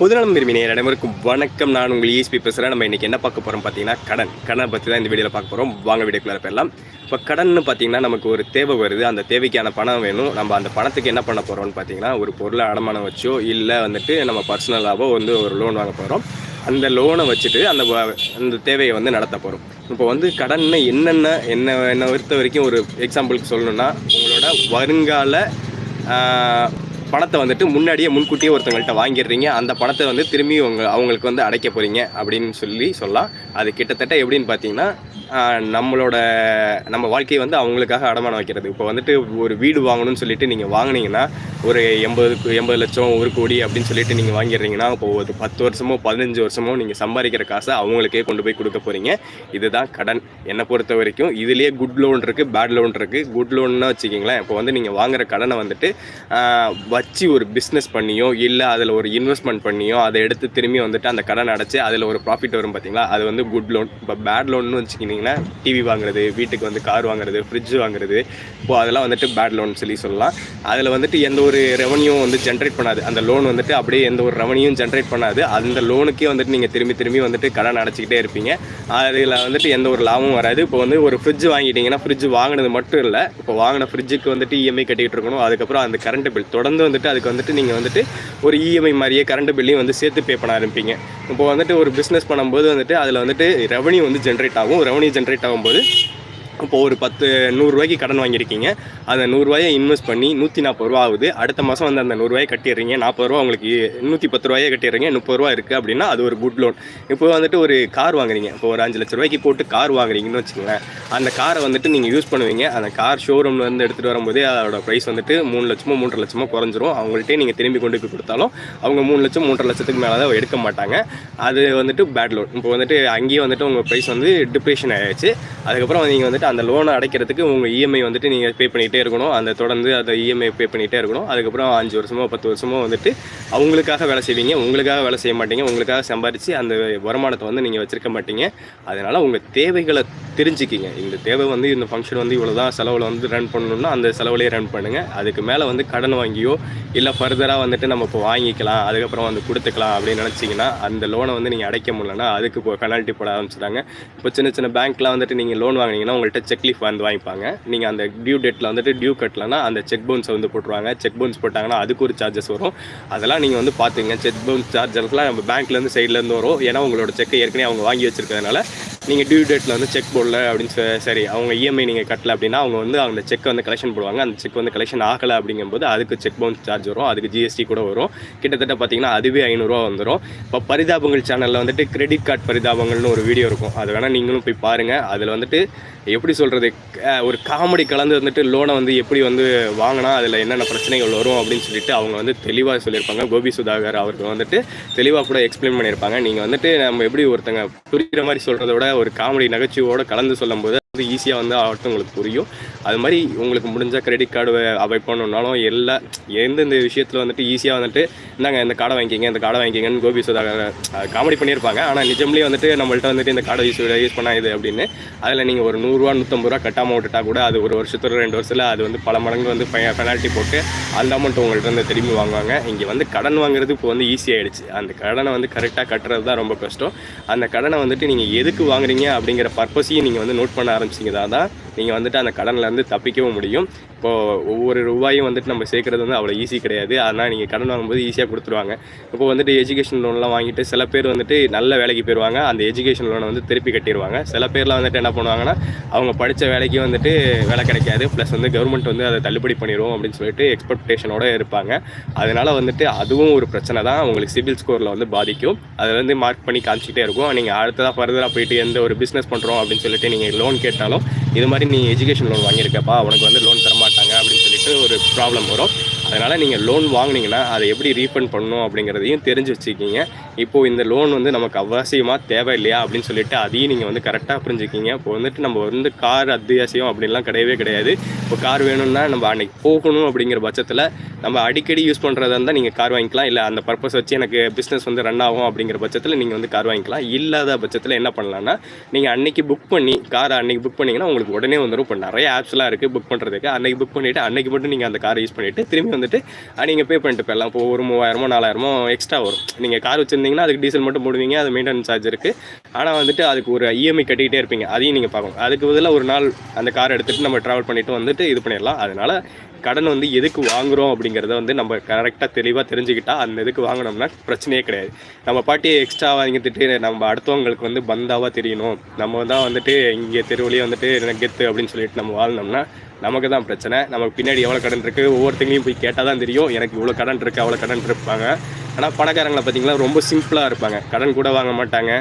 பொதுநலம் விரும்பினே அனைவருக்கும் வணக்கம். நான் உங்கள் ESP பேசுகிறேன் நம்ம இன்றைக்கி என்ன பார்க்க போகிறோம் பார்த்தீங்கன்னா கடன். கடனை பற்றி தான் இந்த வீடியோவில் பார்க்க போகிறோம் வாங்க வீடியோக்குள்ளே போயிடலாம். இப்போ கடன்னு பார்த்தீங்கன்னா நமக்கு ஒரு தேவை வருது. அந்த தேவைக்கான பணம் வேணும். நம்ம அந்த பணத்துக்கு என்ன பண்ண போகிறோம்னு பார்த்தீங்கன்னா ஒரு பொருளை அடமானம் வச்சோ இல்லை வந்துட்டு நம்ம பர்சனலாகவோ வந்து ஒரு லோன் வாங்க போகிறோம் அந்த லோனை வச்சுட்டு அந்த அந்த தேவையை வந்து நடத்த போகிறோம் இப்போ வந்து கடன்னு என்னென்ன என்ன என்னை பொறுத்த வரைக்கும் ஒரு எக்ஸாம்பிளுக்கு சொல்லணும்னா உங்களோட வருங்கால பணத்தை வந்துட்டு முன்னாடியே முன்கூட்டியே ஒருத்தவங்கள்ட்ட வாங்கிடுறீங்க. அந்த பணத்தை வந்து திரும்பி உங்க அவங்களுக்கு வந்து அடைக்க போகிறீங்க அப்படின்னு சொல்லி சொல்லலாம். அது கிட்டத்தட்ட எப்படின்னு பார்த்தீங்கன்னா நம்மளோட நம்ம வாழ்க்கையை வந்து அவங்களுக்காக அடமானம் வைக்கிறது. இப்போ வந்துட்டு ஒரு வீடு வாங்கணும்னு சொல்லிட்டு நீங்கள் வாங்குனீங்கன்னா ஒரு எண்பது எண்பது லட்சம் ஒரு கோடி அப்படின்னு சொல்லிட்டு நீங்கள் வாங்கிடுறீங்கன்னா இப்போ ஒரு பத்து வருஷமோ பதினஞ்சு வருஷமோ நீங்கள் சம்பாதிக்கிற காசை அவங்களுக்கே கொண்டு போய் கொடுக்க போகிறீங்க இதுதான் கடன். என்னை பொறுத்த வரைக்கும் இதுலேயே குட் லோன் இருக்குது பேட் லோன் இருக்குது குட் லோன்னா வச்சுக்கிங்களேன் இப்போ வந்து நீங்கள் வாங்குற கடனை வந்துட்டு வச்சு ஒரு பிஸ்னஸ் பண்ணியோ இல்லை அதில் ஒரு இன்வெஸ்ட்மெண்ட் பண்ணியோ அதை எடுத்து திரும்பி வந்துட்டு அந்த கடன் அடைச்சி அதில் ஒரு ப்ராஃபிட் வரும் பார்த்தீங்களா அது வந்து குட் லோன் இப்போ பேட் லோன்னு வச்சுக்கிங்க பார்த்தீங்கன்னா டிவி வாங்குறது வீட்டுக்கு வந்து கார் வாங்குறது ஃப்ரிட்ஜ் வாங்குறது இப்போ அதெல்லாம் வந்துட்டு பேட் லோன் சொல்லி சொல்லலாம். அதில் வந்துட்டு எந்த ஒரு ரெவன்யூ வந்து ஜென்ரேட் பண்ணாது. அந்த லோன் வந்துட்டு அப்படியே எந்த ஒரு ரெவன்யூவும் ஜென்ரேட் பண்ணாது. அந்த லோனுக்கே வந்துட்டு நீங்கள் திரும்பி திரும்பி வந்துட்டு கடன் அடைச்சிக்கிட்டே இருப்பீங்க. அதில் வந்துட்டு எந்த ஒரு லாபமும் வராது. இப்போ வந்து ஒரு ஃப்ரிட்ஜ் வாங்கிட்டீங்கன்னா ஃப்ரிட்ஜ் வாங்கினது மட்டும் இல்லை இப்போ வாங்கின ஃப்ரிட்ஜுக்கு வந்துட்டு இஎம்ஐ கட்டிக்கிட்டு இருக்கணும். அதுக்கப்புறம் அந்த கரண்ட் பில் தொடர்ந்து வந்துட்டு அதுக்கு வந்துட்டு நீங்கள் வந்துட்டு ஒரு இஎம்ஐ மாதிரியே கரண்ட் பில்லையும் வந்து சேர்த்து பே பண்ண ஆரம்பிப்பீங்க. இப்போ வந்துட்டு ஒரு பிஸ்னஸ் பண்ணும்போது வந்துட்டு அதில் வந்துட்டு ரெவன்யூ வந்து ஜென்ரேட் ஆகும். ரெவன்யூ ஜென்ரேட் ஆகும்போது இப்போ ஒரு பத்து நூறுரூவாய்க்கு கடன் வாங்கியிருக்கீங்க. அந்த நூறுரூவாயை இன்வெஸ்ட் பண்ணி நூற்றி நாற்பது ரூபா ஆகுது. அடுத்த மாதம் வந்து அந்த நூறுரூவாயை கட்டிடுறீங்க. நாற்பது ரூபா உங்களுக்கு நூற்றி பத்து ரூபாயே கட்டிடுறீங்க. முப்பது ரூபா இருக்குது அப்படின்னா அது ஒரு குட் லோன் இப்போ வந்துட்டு ஒரு கார் வாங்குறீங்க. இப்போ ஒரு அஞ்சு லட்ச ரூபாய்க்கு போட்டு கார் வாங்குறீங்கன்னு வச்சுக்கோங்களேன். அந்த காரை வந்துட்டு நீங்கள் யூஸ் பண்ணுவீங்க. அந்த கார் ஷோரூம்ல இருந்து எடுத்துகிட்டு வரும்போதே அதோட ப்ரைஸ் வந்துட்டு மூணு லட்சமோ மூன்றரை லட்சமோ குறைஞ்சிரும். அவங்கள்ட்டே நீங்கள் திரும்பி கொண்டு போய் கொடுத்தாலும் அவங்க மூணு லட்சம் மூன்றரை லட்சத்துக்கு மேலே தான் எடுக்க மாட்டாங்க. அது வந்துட்டு பேட் லோன் இப்போ வந்துட்டு அங்கேயே வந்துட்டு உங்கள் ப்ரைஸ் வந்து டிப்ரெஷன் ஆயிடுச்சு. அதுக்கப்புறம் நீங்கள் வந்துட்டு அந்த லோனை அடைக்கிறதுக்கு உங்கள் இஎம்ஐ வந்துட்டு நீங்கள் பே பண்ணிகிட்டே இருக்கணும். அந்த தொடர்ந்து அந்த இஎம்ஐ பே பண்ணிகிட்டே இருக்கணும். அதுக்கப்புறம் அஞ்சு வருஷமோ பத்து வருஷமோ வந்துட்டு அவங்களுக்காக வேலை செய்வீங்க. உங்களுக்காக வேலை செய்ய மாட்டீங்க. உங்களுக்காக சம்பாரித்து அந்த வருமானத்தை வந்து நீங்கள் வச்சுருக்க மாட்டீங்க. அதனால் உங்கள் தேவைகளை தெரிஞ்சுக்கிங்க. இந்த தேவை வந்து இந்த ஃபங்க்ஷன் வந்து இவ்வளோ தான் செலவில் வந்து ரன் பண்ணணும்னா அந்த செலவுலேயே ரன் பண்ணுங்கள் அதுக்கு மேலே வந்து கடன் வாங்கியோ இல்லை ஃபர்தராக வந்துட்டு நம்ம இப்போ வாங்கிக்கலாம். அதுக்கப்புறம் வந்து கொடுத்துக்கலாம் அப்படின்னு நினச்சிங்கன்னா அந்த லோனை வந்து நீங்கள் அடைக்க முடியலன்னா அதுக்கு இப்போ பெனால்ட்டி போட ஆரம்பிச்சிட்டாங்க இப்போ சின்ன சின்ன பேங்க்லாம் வந்துட்டு நீங்கள் லோன் வாங்குனீங்கன்னா உங்கள்கிட்ட செக் லீஃப் வந்து வாங்கிப்பாங்க. நீங்கள் அந்த டியூ டேட்டில் வந்துட்டு டியூ கட்டலனா அந்த செக் பவுன்ஸை வந்து போட்டுருவாங்க. செக் பவுன்ஸ் போட்டாங்கன்னா அதுக்கு ஒரு சார்ஜஸ் வரும். அதெல்லாம் நீங்கள் வந்து பார்த்துங்க செக் பவுன்ஸ் சார்ஜஸ்லாம் நம்ம பேங்க்லேருந்து சைட்லேருந்து வரும். ஏன்னா உங்களோட செக்கை ஏற்கனவே அவங்க வாங்கி வச்சிருக்கிறதுனால நீங்கள் டியூ டேட்டில் வந்து செக் போடல அப்படின்னு சொ- சரி அவங்க இஎம்ஐ நீங்கள் கட்டல அப்படின்னா அவங்க வந்து அந்த செக் வந்து கலெக்ஷன் போடுவாங்க. அந்த செக் வந்து கலெக்ஷன் ஆகலை அப்படிங்கும்போது அதுக்கு செக் பவுன்ஸ் சார்ஜ் வரும். அதுக்கு ஜிஎஸ்டி கூட வரும். கிட்டத்தட்ட பார்த்தீங்கன்னா அதுவே ஐநூறுரூவா வந்துடும் இப்போ பரிதாபங்கள் சேனலில் வந்துட்டு கிரெடிட் கார்டு பரிதாபங்கள்னு ஒரு வீடியோ இருக்கும். அது வேணால் நீங்களும் போய் பாருங்கள் அதில் வந்துட்டு எப்படி சொல்கிறது ஒரு காமெடி கலந்து வந்துட்டு லோனை வந்து எப்படி வந்து வாங்கினா அதில் என்னென்ன பிரச்சனைகள் வரும் அப்படின்னு சொல்லிட்டு அவங்க வந்து தெளிவாக சொல்லியிருப்பாங்க. கோபி சுதாகர் அவருக்கு வந்துட்டு தெளிவாக கூட எக்ஸ்பிளைன் பண்ணியிருப்பாங்க. நீங்கள் வந்துட்டு நம்ம எப்படி ஒருத்தங்க புரிகிற மாதிரி சொல்கிறத விட ஒரு காமெடி நகைச்சுவோட கலந்து சொல்லும்போது வந்து ஈஸியாக வந்து அடுத்தவங்களுக்கு புரியும். அது மாதிரி உங்களுக்கு முடிஞ்ச கிரெடிட் கார்டு அவாய்ட் பண்ணணுன்னாலும் எல்லா எந்தெந்த விஷயத்தில் வந்துட்டு ஈஸியாக வந்துட்டு இந்தாங்க இந்த கார்டை வாங்கிக்கிங்க இந்த கார்டை வாங்கிக்கிங்கன்னு கோபி சுதாகர் காமெடி பண்ணியிருப்பாங்க. ஆனால் நிஜம்லேயே வந்துட்டு நம்மள்ட்ட வந்துட்டு இந்த கார்டை யூஸ் யூஸ் பண்ணாது அப்படின்னு அதில் நீங்கள் ஒரு நூறுரூவா நூற்றம்பது ரூபா கட்டாமல் விட்டுட்டா கூட அது ஒரு வருஷத்துல ரெண்டு வருஷத்தில் அது வந்து பல மடங்கு வந்து பெனால்ட்டி போட்டு அந்த அமௌண்ட் உங்கள்கிட்ட வந்து திரும்பி வாங்குவாங்க. இங்கே வந்து கடன் வாங்குறது இப்போ வந்து ஈஸியாகிடுச்சு அந்த கடனை வந்து கரெக்டாக கட்டுறது தான் ரொம்ப கஷ்டம். அந்த கடனை வந்துட்டு நீங்கள் எதுக்கு வாங்குறீங்க அப்படிங்கிற பர்பஸையும் நீங்கள் வந்து நோட் பண்ண ஆரம்பிச்சிங்கன்னா தான் நீங்கள் வந்துட்டு அந்த கடன்லேருந்து தப்பிக்கவும் முடியும். இப்போது ஒவ்வொரு ரூபாயும் வந்துட்டு நம்ம சேர்க்குறது வந்து அவ்வளோ ஈஸி கிடையாது. ஆனால் நீங்கள் கடன் வாங்கும்போது ஈஸியாக கொடுத்துருவாங்க. இப்போ வந்துட்டு எஜுகேஷன் லோன்லாம் வாங்கிட்டு சில பேர் வந்துட்டு நல்ல வேலைக்கு போயிடுவாங்க அந்த எஜுகேஷன் லோனை வந்து திருப்பி கட்டிடுவாங்க. சில பேர்லாம் வந்துட்டு என்ன பண்ணுவாங்கன்னா அவங்க படித்த வேலைக்கு வந்துட்டு வேலை கிடைக்காது. ப்ளஸ் வந்து கவர்மெண்ட் வந்து அதை தள்ளுபடி பண்ணிடுவோம் அப்படின்னு சொல்லிட்டு எக்ஸ்பெக்டேஷனோட இருப்பாங்க. அதனால் வந்துட்டு அதுவும் ஒரு பிரச்சனை தான். உங்களுக்கு சிபில் ஸ்கோரில் வந்து பாதிக்கும். அதில் வந்து மார்க் பண்ணி காமிச்சிக்கிட்டே இருக்கும். நீங்கள் அடுத்ததாக ஃபர்தராக போயிட்டு எந்த ஒரு பிஸ்னஸ் பண்ணுறோம் அப்படின்னு சொல்லிட்டு நீங்கள் லோன் கேட்டாலும் இது மாதிரி நீ எஜுகேஷன் லோன் வாங்கியிருக்கப்பா உனக்கு வந்து லோன் தர மாட்டாங்க அப்படின்னு சொல்லிட்டு ஒரு ப்ராப்ளம் வரும். அதனால் நீங்கள் லோன் வாங்கினீங்கன்னா அதை எப்படி ரீஃபண்ட் பண்ணணும் அப்படிங்கிறதையும் தெரிஞ்சு வச்சுக்கிங்க. இப்போது இந்த லோன் வந்து நமக்கு அவசியமாக தேவை இல்லையா அப்படின்னு சொல்லிட்டு அதையும் நீங்கள் வந்து கரெக்டாக புரிஞ்சுக்கிங்க. இப்போ வந்துட்டு நம்ம வந்து கார் அத்தியாவசியம் அப்படின்லாம் கிடையவே கிடையாது. இப்போ கார் வேணும்னா நம்ம அன்றைக்கி போகணும் அப்படிங்கிற பட்சத்தில் நம்ம அடிக்கடி யூஸ் பண்ணுறதா இருந்தால் நீங்கள் கார் வாங்கிக்கலாம். இல்லை அந்த பர்பஸ் வச்சு எனக்கு பிஸ்னஸ் வந்து ரன் ஆகும் அப்படிங்கிற பட்சத்தில் நீங்கள் வந்து கார் வாங்கிக்கலாம். இல்லாத பட்சத்தில் என்ன பண்ணலான்னா நீங்கள் அன்றைக்கி புக் பண்ணி கார் அன்னைக்கு புக் பண்ணிங்கன்னா உங்களுக்கு உடனே வந்துடும் இப்போ நிறைய ஆப்ஸ்லாம் இருக்குது புக் பண்ணுறதுக்கு அன்றைக்கி புக் பண்ணிவிட்டு அன்றைக்கி மட்டும் நீங்கள் அந்த காரை யூஸ் பண்ணிவிட்டு திரும்பி வந்துட்டு நீங்கள் பே பண்ணிட்டு போயிடலாம். இப்போ ஒரு மூவாயிரமோ நாலாயிரமோ எக்ஸ்ட்ரா வரும். நீங்கள் கார் வச்சுருந்தீங்கன்னா அதுக்கு டீசல் மட்டும் போடுவீங்க அது மெயின்டெனன்ஸ் சார்ஜ் இருக்குது ஆனால் வந்துட்டு அதுக்கு ஒரு இஎம்ஐ கட்டிக்கிட்டே இருப்பீங்க. அதையும் நீங்கள் பார்க்கணும். அதுக்கு பதிலாக ஒரு நாள் அந்த கார் எடுத்துகிட்டு நம்ம ட்ராவல் பண்ணிவிட்டு வந்துட்டு இது பண்ணிடலாம். அதனால் கடன் வந்து எதுக்கு வாங்குறோம் அப்படிங்கிறத வந்து நம்ம கரெக்டாக தெளிவாக தெரிஞ்சுக்கிட்டா அந்த இதுக்கு வாங்கினோம்னா பிரச்சனையே கிடையாது. நம்ம பாட்டி எக்ஸ்ட்ரா வாங்கிட்டு நம்ம அடுத்தவங்களுக்கு வந்து பந்தாவாக தெரியணும். நம்ம தான் வந்துட்டு இங்கே தெருவுலேயே வந்துட்டு எனக்கு கெத்து அப்படின்னு சொல்லிட்டு நம்ம வாழ்ந்தோம்னா நமக்கு தான் பிரச்சனை. நமக்கு பின்னாடி எவ்வளோ கடன் இருக்குது ஒவ்வொருத்தங்களையும் போய் கேட்டால் தான் தெரியும். எனக்கு இவ்வளோ கடன் இருக்குது அவ்வளோ கடன் இருப்பாங்க. ஆனால் பணக்காரங்களை பார்த்தீங்களா ரொம்ப சிம்பிளாக இருப்பாங்க. கடன் கூட வாங்க மாட்டாங்க.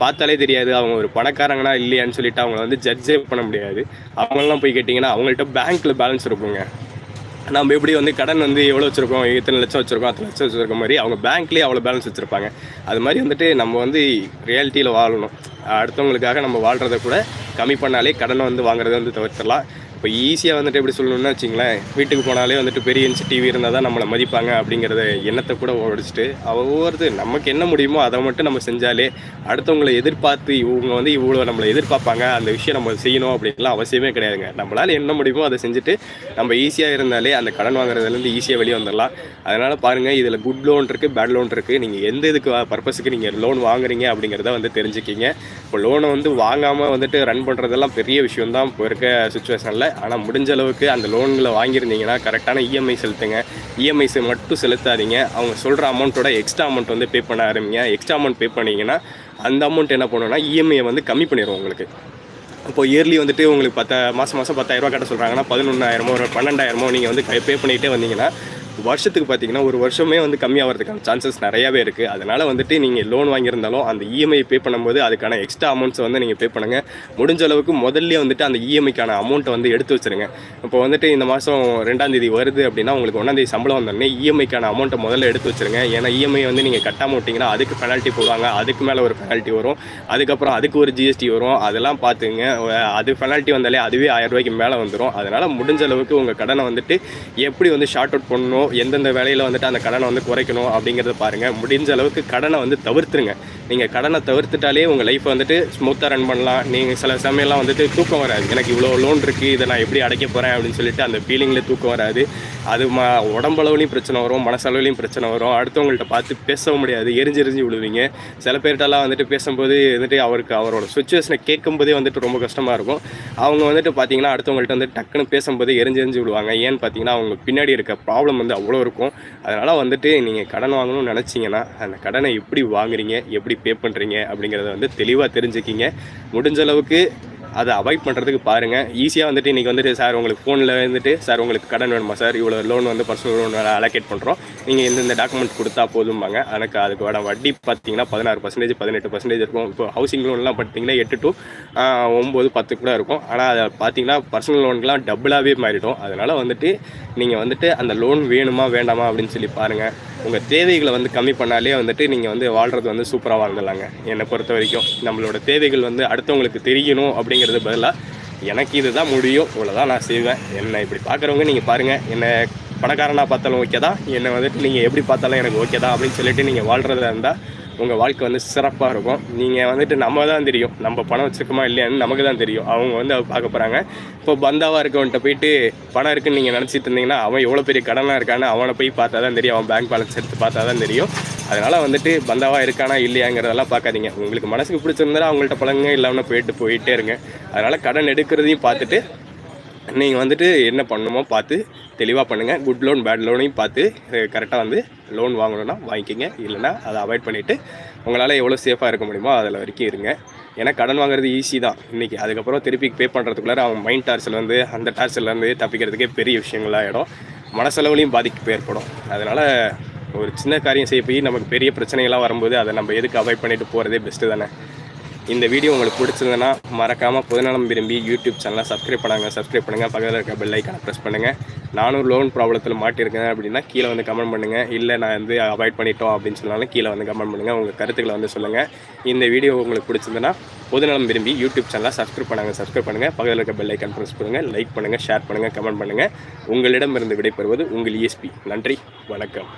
பார்த்தாலே தெரியாது அவங்க ஒரு பணக்காரங்கனா இல்லையான்னு சொல்லிட்டு அவங்கள வந்து ஜட்ஜே பண்ண முடியாது. அவங்களெலாம் போய் கேட்டிங்கன்னா அவங்கள்ட்ட பேங்க்கில் பேலன்ஸ் இருக்குங்க. நம்ம எப்படி வந்து கடன் வந்து எவ்வளோ வச்சுருக்கோம் இத்தனை லட்சம் வச்சுருக்கோம் அத்தனை லட்சம் வச்சுருக்க மாதிரி அவங்க பேங்க்லேயே அவ்வளோ பேலன்ஸ் வச்சுருப்பாங்க. அது மாதிரி வந்துட்டு நம்ம வந்து ரியாலிட்டியில் வாழணும். அடுத்தவங்களுக்காக நம்ம வாழ்கிறத கூட கம்மி பண்ணாலே கடனை வந்து வாங்குறதை வந்து தவிர்த்துடலாம். இப்போ ஈஸியாக வந்துட்டு எப்படி சொல்லணும்னு வச்சிங்களேன் வீட்டுக்கு போனாலே வந்துட்டு பெரிய இன்ச்சு டிவி இருந்தால் தான் நம்மளை மதிப்பாங்க அப்படிங்கிறத எண்ணத்தை கூட உடைச்சிட்டு ஒவ்வொருது நமக்கு என்ன முடியுமோ அதை மட்டும் நம்ம செஞ்சாலே அடுத்தவங்களை எதிர்பார்த்து இவங்க வந்து இவ்வளோ நம்மளை எதிர்பார்ப்பாங்க அந்த விஷயம் நம்ம செய்யணும் அப்படின்லாம் அவசியமே கிடையாதுங்க. நம்மளால் என்ன முடியுமோ அதை செஞ்சுட்டு நம்ம ஈஸியாக இருந்தாலே அந்த கடன் வாங்குறதுலேருந்து ஈஸியாக வெளியே வந்துடலாம் அதனால் பாருங்கள் இதில் குட் லோன் இருக்குது பேட் லோன் இருக்குது நீங்கள் எந்த இதுக்கு பர்பஸுக்கு நீங்கள் லோன் வாங்குறீங்க அப்படிங்கிறத வந்து தெரிஞ்சுக்கிங்க. இப்போ லோனை வந்து வாங்காமல் வந்துட்டு ரன் பண்ணுறதெல்லாம் பெரிய விஷயம் தான் இப்போ இருக்க சுச்சுவேஷனில் ஆனால் முடிஞ்ச அளவுக்கு அந்த லோன்களை வாங்கியிருந்தீங்கன்னா கரெக்டான இஎம்ஐ செலுத்துங்க. இஎம்ஐஸை மட்டும் செலுத்தாதீங்க. அவங்க சொல்கிற அமௌண்ட்டோட எக்ஸ்ட்ரா அமௌண்ட் வந்து பே பண்ண ஆரம்பிங்க. எக்ஸ்ட்ரா அமௌண்ட் பே பண்ணிங்கன்னா அந்த அமௌண்ட் என்ன பண்ணுன்னா இஎம்ஐயை வந்து கம்மி பண்ணிடுவோம் உங்களுக்கு. இப்போ இயர்லி வந்துட்டு உங்களுக்கு பத்த மாதம் மாதம் பத்தாயிரரூபா கட்ட சொல்கிறாங்கன்னா பதினொன்றாயிரமோ ஒரு பன்னெண்டாயிரமோ நீங்கள் வந்து பே பண்ணிகிட்டே வந்தீங்கன்னா வருஷத்துக்கு பார்த்தீங்கன்னா ஒரு வருஷமே வந்து கம்மியாகிறதுக்கான சான்சஸ் நிறையாவே இருக்குது அதனால் வந்துட்டு நீங்கள் லோன் வாங்கியிருந்தாலும் அந்த இஎம்ஐ பே பண்ணும்போது அதுக்கான எக்ஸ்ட்ரா அமௌண்ட்ஸை வந்து நீங்கள் பே பண்ணுங்கள் முடிஞ்ச அளவுக்கு முதல்ல வந்துட்டு அந்த இஎம்ஐக்கான அமௌண்ட்டை வந்து எடுத்து வச்சுருங்க. இப்போ வந்துட்டு இந்த மாதம் ரெண்டாம் தேதி வருது அப்படின்னா உங்களுக்கு ஒன்றாந்தேதி சம்பளம் வந்தோடனே இஎம்ஐக்கான அமௌண்ட்டை முதல்ல எடுத்து வச்சுருங்க. ஏன்னா இஎம்ஐ வந்து நீங்கள் கட்டாமல் விட்டிங்கன்னா அதுக்கு பெனால்ட்டி போடுவாங்க. அதுக்கு மேலே ஒரு பெனால்ட்டி வரும். அதுக்கப்புறம் அதுக்கு ஒரு ஜிஎஸ்டி வரும். அதெல்லாம் பார்த்துங்க. அது பெனால்ட்டி வந்தாலே அதுவே ஆயிரம் ரூபாய்க்கு மேலே வந்துடும் அதனால் முடிஞ்ச அளவுக்கு உங்கள் கடனை வந்துட்டு எப்படி வந்து ஷார்ட் அவுட் பண்ணணும்? எந்தெந்த வேலையில் வந்துட்டு அந்த கடனை வந்து குறைக்கணும் அப்படிங்கிறத பாருங்கள் முடிஞ்ச அளவுக்கு கடனை வந்து தவிர்த்துருங்க. நீங்கள் கடனை தவிர்த்துட்டாலே உங்கள் லைஃப்பை வந்துட்டு ஸ்மூத்தாக ரன் பண்ணலாம். நீங்கள் சில சமயம்லாம் வந்துட்டு தூக்கம் வராது. எனக்கு இவ்வளோ லோன் இருக்குது இதை நான் எப்படி அடைக்க போகிறேன் அப்படின்னு சொல்லிட்டு அந்த ஃபீலிங்கில் தூக்கம் வராது. அது ம உடம்பளவுலையும் பிரச்சனை வரும் மனசளவுலையும் பிரச்சனை வரும். அடுத்தவங்கள்ட்ட பார்த்து பேசவும் முடியாது. எரிஞ்சு எரிஞ்சு விழுவீங்க. சில பேர்கிட்டலாம் வந்துட்டு பேசும்போது வந்துட்டு அவருக்கு அவரோட சுச்சுவேஷனை கேட்கும்போதே வந்துட்டு ரொம்ப கஷ்டமாக இருக்கும். அவங்க வந்துட்டு பார்த்தீங்கன்னா அடுத்தவங்கள்ட்ட வந்து டக்குன்னு பேசும்போது எரிஞ்சு எரிஞ்சு விழுவாங்க. ஏன்னு பார்த்தீங்கன்னா அவங்க பின்னாடி இருக்க ப்ராப்ளம் வந்து அவ்வளோ இருக்கும். அதனால் வந்துட்டு நீங்கள் கடன் வாங்கணும்னு நினச்சிங்கன்னா அந்த கடனை எப்படி வாங்குறீங்க எப்படி பே பண்ணுறீங்க அப்படிங்கிறத வந்து தெளிவாக தெரிஞ்சுக்கிங்க. முடிஞ்ச அளவுக்கு அதை அவாய்ட் பண்ணுறதுக்கு பாருங்கள் ஈஸியாக வந்துட்டு இன்றைக்கி வந்துட்டு சார் உங்களுக்கு ஃபோனில் வந்துட்டு சார் உங்களுக்கு கடன் வேணுமா சார்? இவ்வளோ லோன் வந்து பர்சனல் லோன் அலோகேட் பண்ணுறோம் நீங்கள் எந்தெந்த டாக்குமெண்ட் கொடுத்தா போதும்பாங்க. எனக்கு அதுக்கு வர வட்டி பார்த்தீங்கன்னா பதினாறு பர்சன்டேஜ் பதினெட்டு பர்சன்டேஜ் இருக்கும். இப்போ ஹவுசிங் லோன்லாம் பார்த்தீங்கன்னா எட்டு டு ஒம்பது பத்து கூட இருக்கும். ஆனால் அதை பார்த்தீங்கன்னா பர்சனல் லோன்கெலாம் டபுளாகவே மாறிடும். அதனால் வந்துட்டு நீங்கள் வந்துட்டு அந்த லோன் வேணுமா வேண்டாமா அப்படின்னு சொல்லி பாருங்கள் உங்கள் தேவைகளை வந்து கம்மி பண்ணாலே வந்துட்டு நீங்கள் வந்து வாழ்கிறது வந்து சூப்பராக வாழ்ந்துடலாங்க. என்னை பொறுத்த வரைக்கும் நம்மளோட தேவைகள் வந்து அடுத்தவங்களுக்கு தெரியணும் அப்படிங்கிறது பதிலாக எனக்கு இதுதான் முடியும் இவ்வளோதான் நான் செய்வேன். என்னை இப்படி பார்க்குறவங்க நீங்கள் பாருங்கள் என்னை பணக்காரனாக பார்த்தாலும் ஓகே தான் என்னை வந்துட்டு நீங்கள் எப்படி பார்த்தாலும் எனக்கு ஓகே தான் அப்படின்னு சொல்லிட்டு நீங்கள் வாழ்கிறதா இருந்தால் உங்கள் வாழ்க்கை வந்து சிறப்பாக இருக்கும். நீங்கள் வந்துட்டு நம்ம தான் தெரியும் நம்ம பணம் வச்சுருக்கோமா இல்லையான்னு நமக்கு தான் தெரியும். அவங்க வந்து அதை பார்க்க போகிறாங்க இப்போ பந்தாவாக இருக்கவன்ட்ட போயிட்டு பணம் இருக்குன்னு நீங்கள் நினச்சிட்டு இருந்தீங்கன்னா அவன் எவ்வளோ பெரிய கடனாக இருக்கான்னு அவனை போய் பார்த்தா தான் தெரியும் அவன் பேங்க் பேலன்ஸ் எடுத்து பார்த்தா தான் தெரியும். அதனால் வந்துட்டு பந்தாவாக இருக்கானா இல்லையாங்கிறதெல்லாம் பார்க்காதீங்க. உங்களுக்கு மனசுக்கு பிடிச்சிருந்தா அவங்கள்ட்ட பழங்க இல்லாமல் போயிட்டு போயிட்டே இருங்க. அதனால் கடன் எடுக்கிறதையும் பார்த்துட்டு நீங்கள் வந்துட்டு என்ன பண்ணணுமோ பார்த்து தெளிவாக பண்ணுங்கள் குட் லோன் பேட் லோனையும் பார்த்து கரெக்டாக வந்து லோன் வாங்கணும்னா வாங்கிக்கிங்க. இல்லைன்னா அதை அவாய்ட் பண்ணிவிட்டு உங்களால் எவ்வளோ சேஃபாக இருக்க முடியுமோ அதில் வரைக்கும் இருங்க. ஏன்னா கடன் வாங்குறது ஈஸி தான். இன்றைக்கி அதுக்கப்புறம் திருப்பி பே பண்ணுறதுக்குள்ளார அவன் மைண்ட் டார்ச்சல் வந்து அந்த டார்ச்சர்லேருந்து தப்பிக்கிறதுக்கே பெரிய விஷயங்களாகிடும் மனசளவுலையும் பாதிப்பு ஏற்படும். அதனால் ஒரு சின்ன காரியம் செய்ய போய் நமக்கு பெரிய பிரச்சனைகள்லாம் வரும்போது அதை நம்ம எதுக்கு அவாய்ட் பண்ணிட்டு போகிறதே பெஸ்ட்டு தானே. இந்த வீடியோ உங்களுக்கு பிடிச்சிருந்ததுன்னா மறக்காமல் பொதுநலம் விரும்பி யூடியூப் சேனலை சப்ஸ்கிரைப் பண்ணாங்க. சப்ஸ்கிரைப் பண்ணுங்கள் பக்கத்தில் இருக்க பெல் ஐக்கான ப்ரெஸ் பண்ணுங்கள் நானும் லோன் ப்ராப்ளத்தில் மாட்டியிருக்கேன் அப்படின்னா கீழே வந்து கமெண்ட் பண்ணுங்கள் இல்லை நான் வந்து அவாய்ட் பண்ணிட்டோம் அப்படின்னு சொன்னாலும் கீழே வந்து கமெண்ட் பண்ணுங்கள் உங்கள் கருத்துக்களை வந்து சொல்லுங்கள் இந்த வீடியோ உங்களுக்கு பிடிச்சிருந்ததுன்னா பொதுநலம் விரும்பி யூடியூப் சேனலை சப்ஸ்கிரைப் பண்ணாங்க. சப்ஸ்கிரைப் பண்ணுங்கள் பக்கத்தில் இருக்க பெல் ஐக்கான் ப்ரெஸ் பண்ணுங்கள் லைக் பண்ணுங்கள் ஷேர் பண்ணுங்கள் கமெண்ட் பண்ணுங்கள் உங்களிடமிருந்து விடைபெறுவது உங்கள் இஎஸ்பி நன்றி. வணக்கம்.